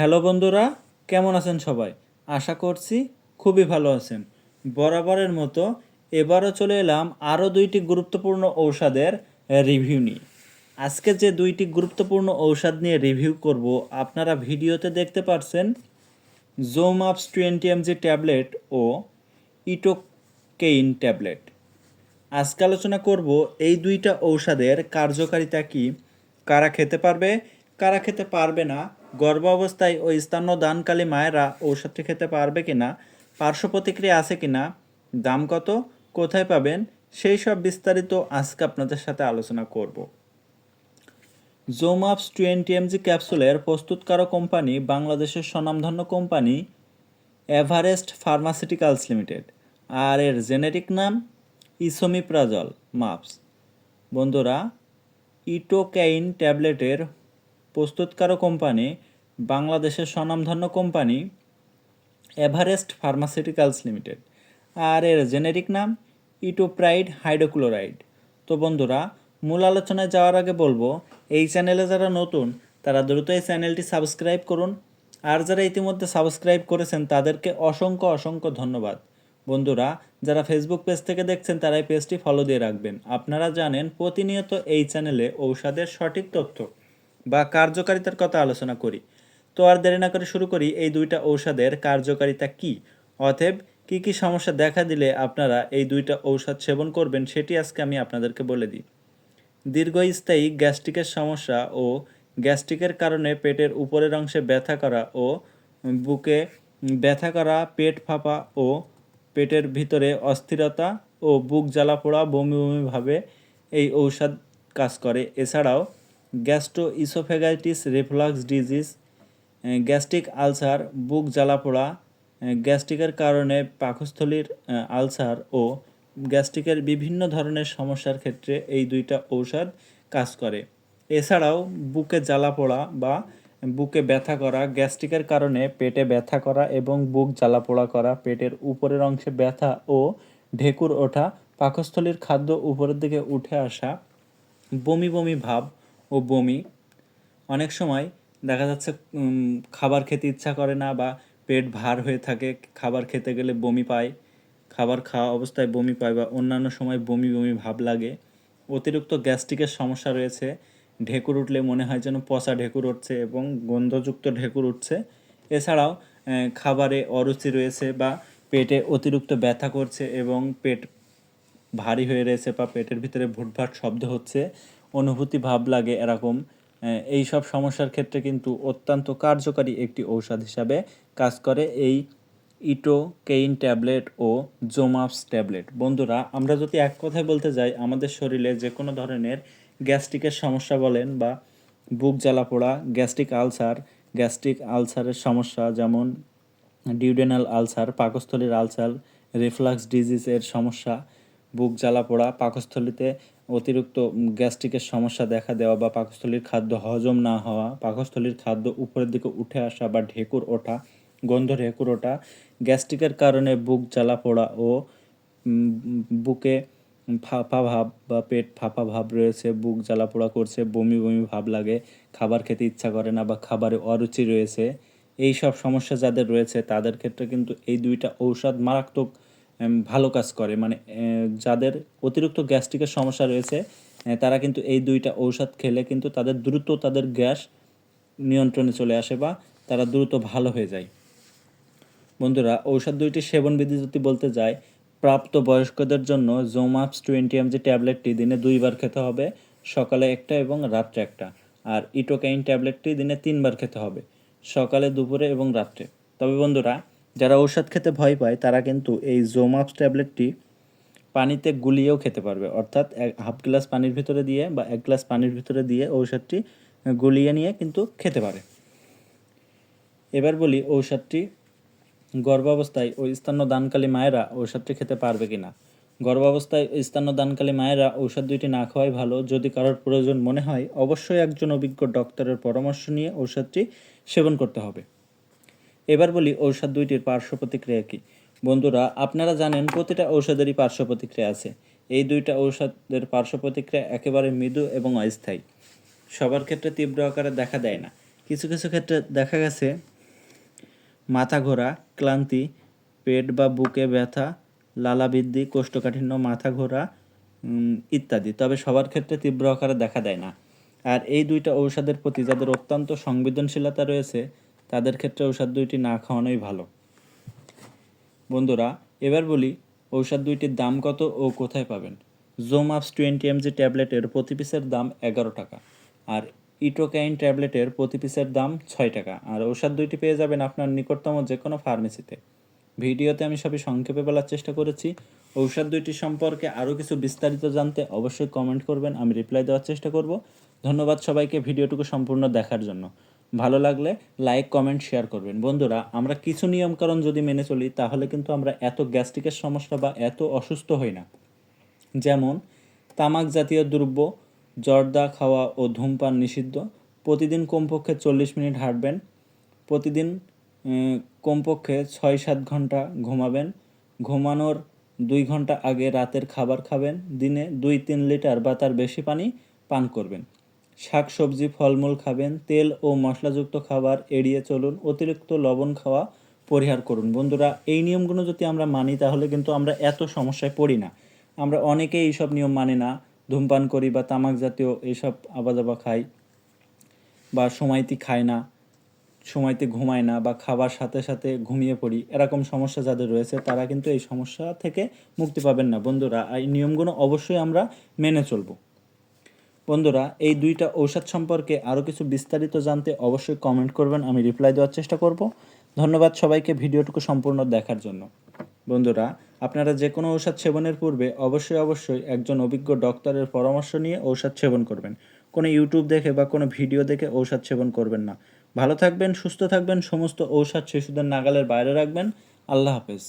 Hello বন্ধুরা, কেমন আছেন সবাই? আশা করছি খুবই ভালো আছেন। বরাবরের মতো এবারও চলে এলাম আরও দুইটি গুরুত্বপূর্ণ ঔষধের রিভিউ নিয়ে। আজকে যে দুইটি গুরুত্বপূর্ণ ঔষধ নিয়ে রিভিউ করব, আপনারা ভিডিওতে দেখতে পাচ্ছেন জোমাপস টোয়েন্টি এমজি ট্যাবলেট ও ইটোকেইন ট্যাবলেট। আজকে আলোচনা করব এই দুইটা ঔষধের কার্যকারিতা কি, কারা খেতে পারবে, কারা খেতে পারবে না গর্ভাবস্থায় ও স্তন্যদানকালী মায়েরা ঔষধটি খেতে পারবে কিনা পার্শ্ব প্রতিক্রিয়া আছে কিনা, দাম কত, কোথায় পাবেন, সেই সব বিস্তারিত আজকে আপনাদের সাথে আলোচনা করব। জোমাপস টোয়েন্টি এমজি ক্যাপসুলের প্রস্তুতকারক কোম্পানি বাংলাদেশের স্বনামধন্য কোম্পানি এভারেস্ট ফার্মাসিউটিক্যালস লিমিটেড, আর এর জেনেরিক নাম ইসোমিপ্রাজল মাপস। বন্ধুরা, ইটোকাইন ট্যাবলেটের প্রস্তুতকারক কোম্পানি, বাংলাদেশের স্বনামধন্য কোম্পানি, এভারেস্ট ফার্মাসিউটিক্যালস লিমিটেড। আর এর জেনেরিক নাম ইটোপ্রাইড হাইড্রোক্লোরাইড। তো বন্ধুরা, মূল আলোচনায় যাওয়ার আগে বলব, এই চ্যানেলে যারা নতুন, তারা দ্রুত এই চ্যানেলটি সাবস্ক্রাইব করুন। আর যারা ইতিমধ্যে সাবস্ক্রাইব করেছেন, তাদেরকে অসংখ্য অসংখ্য ধন্যবাদ। বন্ধুরা, যারা ফেসবুক পেজ থেকে দেখছেন, তারা এই পেজটি ফলো দিয়ে রাখবেন। আপনারা জানেন, প্রতিনিয়ত এই চ্যানেলে ঔষধের সঠিক তথ্য বা কার্যকারিতার কথা আলোচনা করি। তো আর দেরি না করে শুরু করি, এই দুইটা ঔষধের কার্যকারিতা কি? অতএব, কি কি সমস্যা দেখা দিলে আপনারা এই দুইটা ঔষধ সেবন করবেন সেটি আজকে আমি আপনাদেরকে বলে দিই। দীর্ঘস্থায়ী গ্যাস্ট্রিকের সমস্যা ও গ্যাস্ট্রিকের কারণে পেটের উপরের অংশে ব্যথা করা ও বুকে ব্যথা করা, পেট ফাঁপা ও পেটের ভিতরে অস্থিরতা ও বুক জ্বালা পোড়া বমি বমি ভাবে এই ঔষধ কাজ করে। এছাড়াও gastro oesophagitis reflux disease gastric ulcer, বুক জ্বালা পোড়া গ্যাস্ট্রিকের কারণে পাকস্থলীর আলসার ও গ্যাস্ট্রিকের বিভিন্ন ধরনের সমস্যার ক্ষেত্রে এই দুইটা ঔষধ কাজ করে। এছাড়াও বুকে জ্বালা পোড়া বা বুকে ব্যথা করা, গ্যাস্ট্রিকের কারণে পেটে ব্যথা করা এবং বুক জ্বালা পোড়া করা, পেটের উপরের অংশে ব্যথা ও ঢেকুর ওঠা, পাকস্থলীর খাদ্য উপরের দিকে উঠে আসা, বমি বমি ভাব ও বমি, অনেক সময় দেখা যাচ্ছে খাবার খেতে ইচ্ছা করে না বা পেট ভার হয়ে থাকে, খাবার খেতে গেলে বমি পায়, খাবার খাওয়া অবস্থায় বমি পায় বা অন্যান্য সময় বমি বমি ভাব লাগে, অতিরিক্ত গ্যাস্ট্রিকের সমস্যা রয়েছে, ঢেকুর উঠলে মনে হয় যেন পচা ঢেকুর উঠছে এবং গন্ধযুক্ত ঢেকুর উঠছে, এছাড়াও খাবারে অরুচি রয়েছে বা পেটে অতিরিক্ত ব্যথা করছে এবং পেট ভারী হয়ে রয়েছে বা পেটের ভিতরে ভুটভাট শব্দ হচ্ছে অনুভূতি, ভাব লাগে এরকম। এই সব সমস্যার ক্ষেত্রে কিন্তু অত্যন্ত কার্যকারী একটি ঔষধ হিসাবে কাজ করে এই ইটোকেইন ট্যাবলেট ও জোমাপস ট্যাবলেট। বন্ধুরা, আমরা যদি এক কথায় বলতে যাই, আমাদের শরীরে যে কোনো ধরনের গ্যাস্ট্রিকের সমস্যা বলেন বা বুক জ্বালা পোড়া, গ্যাস্ট্রিক আলসার, গ্যাস্ট্রিক আলসারের সমস্যা যেমন ডিউডেনাল আলসার, পাকস্থলীর আলসার, রিফ্লাক্স ডিজিজের সমস্যা, বুক জ্বালা পোড়া, পাকস্থলীতে অতিরিক্ত গ্যাস্ট্রিকের সমস্যা দেখা দেওয়া বা পাকস্থলীর খাদ্য হজম না হওয়া, পাকস্থলীর খাদ্য উপরের দিকে উঠে আসা বা ঢেকুর ওঠা, গন্ধ ঢেকুর ওঠা, গ্যাস্ট্রিকের কারণে বুক জ্বালা পোড়া ও বুকে ফাঁপা ভাব বা পেট ফাঁপা ভাব রয়েছে, বুক জ্বালা পোড়া করছে, বমি বমি ভাব লাগে, খাবার খেতে ইচ্ছা করে না বা খাবারে অরুচি রয়েছে এই সব সমস্যা যাদের রয়েছে তাদের ক্ষেত্রে কিন্তু এই দুইটা ঔষধ মারাত্মক ভালো কাজ করে। মানে যাদের অতিরিক্ত গ্যাস্ট্রিকের সমস্যা রয়েছে তারা কিন্তু এই দুইটা ঔষধ খেলে কিন্তু তাদের দ্রুত তাদের গ্যাস নিয়ন্ত্রণে চলে আসে বা তারা দ্রুত ভালো হয়ে যায়। বন্ধুরা, ঔষধ দুইটি সেবন বিধি যদি বলতে যায় প্রাপ্ত বয়স্কদের জন্য জোমাপস টোয়েন্টি এম এমজি ট্যাবলেটটি দিনে দুইবার খেতে হবে, সকালে একটা এবং রাত্রে একটা। আর ইটোকাইন ট্যাবলেটটি দিনে তিনবার খেতে হবে, সকালে, দুপুরে এবং রাত্রে। তবে বন্ধুরা যারা ঔষধ খেতে ভয় পায়, তারা কিন্তু এই জোমাপস ট্যাবলেটটি পানিতে গুলিয়েও খেতে পারবে। অর্থাৎ এক, হাফ গ্লাস পানির ভিতরে দিয়ে বা এক গ্লাস পানির ভিতরে দিয়ে ঔষধটি গুলিয়ে নিয়ে কিন্তু খেতে পারে। এবার বলি ঔষধটি গর্ভাবস্থায় ও স্তন্যদানকালী মায়েরা ঔষধটি খেতে পারবে কিনা। গর্ভাবস্থায় ও স্তন্যদানকালী মায়েরা ঔষধ দুইটি না খাওয়াই ভালো। যদি কারোর প্রয়োজন মনে হয়, অবশ্যই একজন অভিজ্ঞ ডক্টরের পরামর্শ নিয়ে ঔষধটি সেবন করতে হবে। এবার বলি ঔষধ দুইটির পার্শ্ব প্রতিক্রিয়া কী? বন্ধুরা, আপনারা জানেন প্রতিটা ঔষধেরই পার্শ্ব প্রতিক্রিয়া আছে। এই দুইটা ঔষধের পার্শ্ব প্রতিক্রিয়া একেবারে মৃদু এবং অস্থায়ী। সবার ক্ষেত্রে তীব্র আকারে দেখা দেয় না। কিছু কিছু ক্ষেত্রে দেখা গেছে মাথা ঘোরা, ক্লান্তি, পেট বা বুকে ব্যথা, লালাবৃদ্ধি, কোষ্ঠকাঠিন্য, মাথা ঘোরা ইত্যাদি। তবে সবার ক্ষেত্রে তীব্র আকারে দেখা দেয় না। আর এই দুইটা ঔষধের প্রতি যাদের অত্যন্ত সংবেদনশীলতা রয়েছে তাদের ক্ষেত্রে ঔষধ দুইটি না খাওয়ানোই ভালো। বন্ধুরা, এবার বলি ঔষধ দুইটির দাম কত ও কোথায় পাবেন? জোমাপস টোয়েন্টি এমজি ট্যাবলেটের প্রতি পিসের দাম এগারো টাকা আর ইটোকাইন ট্যাবলেটের প্রতি পিসের দাম ছয় টাকা আর ঔষধ দুইটি পেয়ে যাবেন আপনার নিকটতম যে কোনো ফার্মেসিতে। ভিডিওতে আমি সবই সংক্ষেপে বলার চেষ্টা করেছি। ঔষধ দুইটি সম্পর্কে আরও কিছু বিস্তারিত জানতে অবশ্যই কমেন্ট করবেন, আমি রিপ্লাই দেওয়ার চেষ্টা করব। ধন্যবাদ সবাইকে ভিডিওটুকু সম্পূর্ণ দেখার জন্য। ভালো লাগলে লাইক কমেন্ট শেয়ার করবেন। বন্ধুরা, আমরা কিছু নিয়মকানুন যদি মেনে চলি, তাহলে কিন্তু আমরা এত গ্যাস্ট্রিকের সমস্যা বা এত অসুস্থ হই না। যেমন, তামাক জাতীয় দ্রব্য, জর্দা খাওয়া ও ধূমপান নিষিদ্ধ। প্রতিদিন কমপক্ষে চল্লিশ মিনিট হাঁটবেন। প্রতিদিন কমপক্ষে ছয় সাত ঘণ্টা ঘুমাবেন। ঘুমানোর দুই ঘণ্টা আগে রাতের খাবার খাবেন। দিনে দুই তিন লিটার বা তার বেশি পানি পান করবেন। শাক সবজি ফলমূল খাবেন, তেল ও মশলাযুক্ত খাবার এড়িয়ে চলুন, অতিরিক্ত লবণ খাওয়া পরিহার করুন। বন্ধুরা, এই নিয়মগুলো যদি আমরা মানি, তাহলে কিন্তু আমরা এত সমস্যায় পড়ি না। আমরা অনেকেই এইসব নিয়ম মানি না। ধূমপান করি বা তামাক জাতীয় এইসব আবাদাবা খাই বা সময়তি খায় না, সময়তে ঘুমায় না বা খাবার সাথে সাথে ঘুমিয়ে পড়ি। এরকম সমস্যা যাদের রয়েছে, তারা কিন্তু এই সমস্যা থেকে মুক্তি পাবেন না। বন্ধুরা, এই নিয়মগুলো অবশ্যই আমরা মেনে চলবো। বন্ধুরা, এই দুইটা ঔষধ সম্পর্কে আরও কিছু বিস্তারিত জানতে অবশ্যই কমেন্ট করবেন, আমি রিপ্লাই দেওয়ার চেষ্টা করব। ধন্যবাদ সবাইকে ভিডিওটুকু সম্পূর্ণ দেখার জন্য। বন্ধুরা, আপনারা যে কোনো ঔষধ সেবনের পূর্বে অবশ্যই অবশ্যই একজন অভিজ্ঞ ডক্টরের পরামর্শ নিয়ে ঔষধ সেবন করবেন। কোনো ইউটিউব দেখে বা কোনো ভিডিও দেখে ঔষধ সেবন করবেন না। ভালো থাকবেন, সুস্থ থাকবেন, সমস্ত ঔষধ শিশুদের নাগালের বাইরে রাখবেন। আল্লাহ হাফেজ।